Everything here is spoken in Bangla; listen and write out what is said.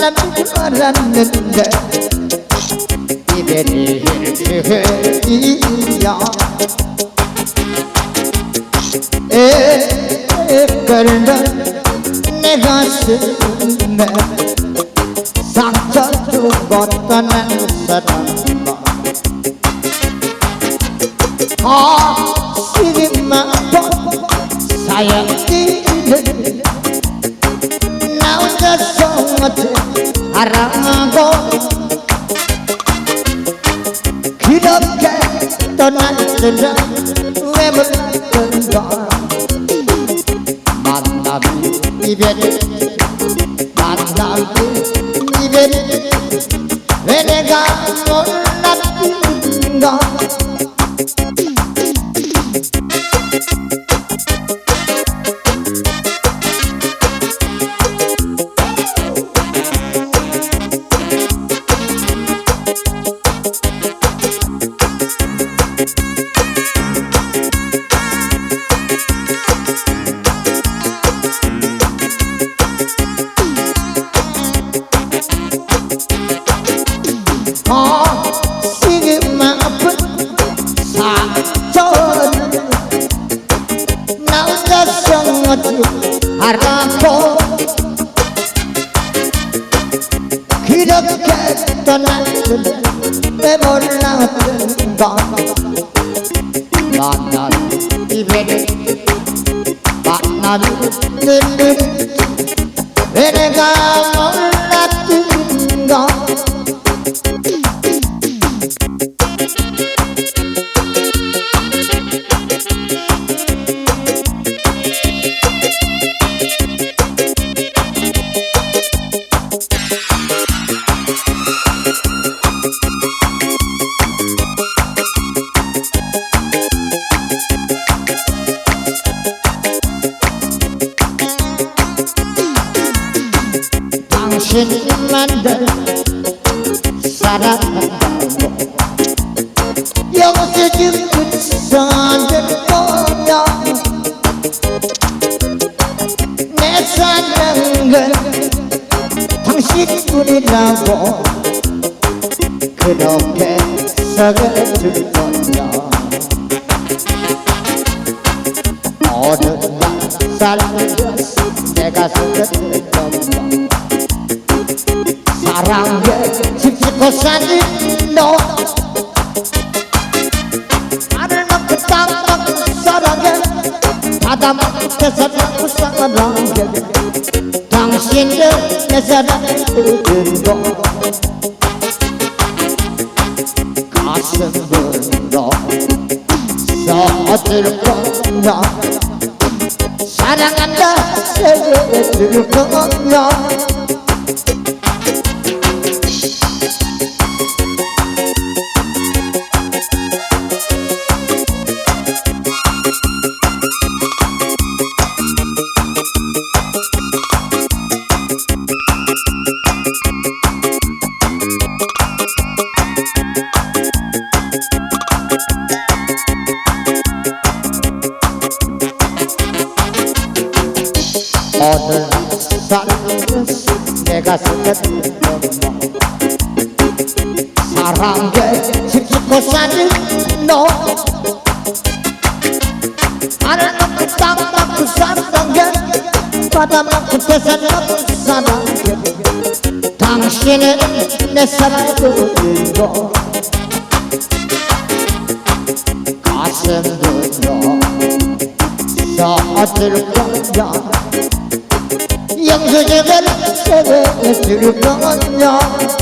Lambı paranında Gideri ya Ee, karına ne gasına আছে আর গো খিরকে তো নাচরা বান্দাবি ইবেন বান্দাবি ইবেন মধু আর রাখো। ক্ষীরক্ষে তো নাচলে প্রেমর নাচ গান গান গান ইভেন বানাল দিল্লি এনে গান 당신만을 사랑한다고 영세진 끝선을 보며 내 사랑은 당신뿐이라고 그렇게 서글 줄 거냐 어느 날 살면서 내가 서글 줄 거냐 around here. She took a sunny door. Adam, there's a song around here. Dancing, there's a open door. Kasımın da saatır 사랑에 집집고 사는 너 하늘 놓고 땅 놓고 사랑해 바다 놓고 대사 놓고 사랑해 당신은 내 사랑을 들고 가슴으로 써들 거냐 영수증을 써줄 거냐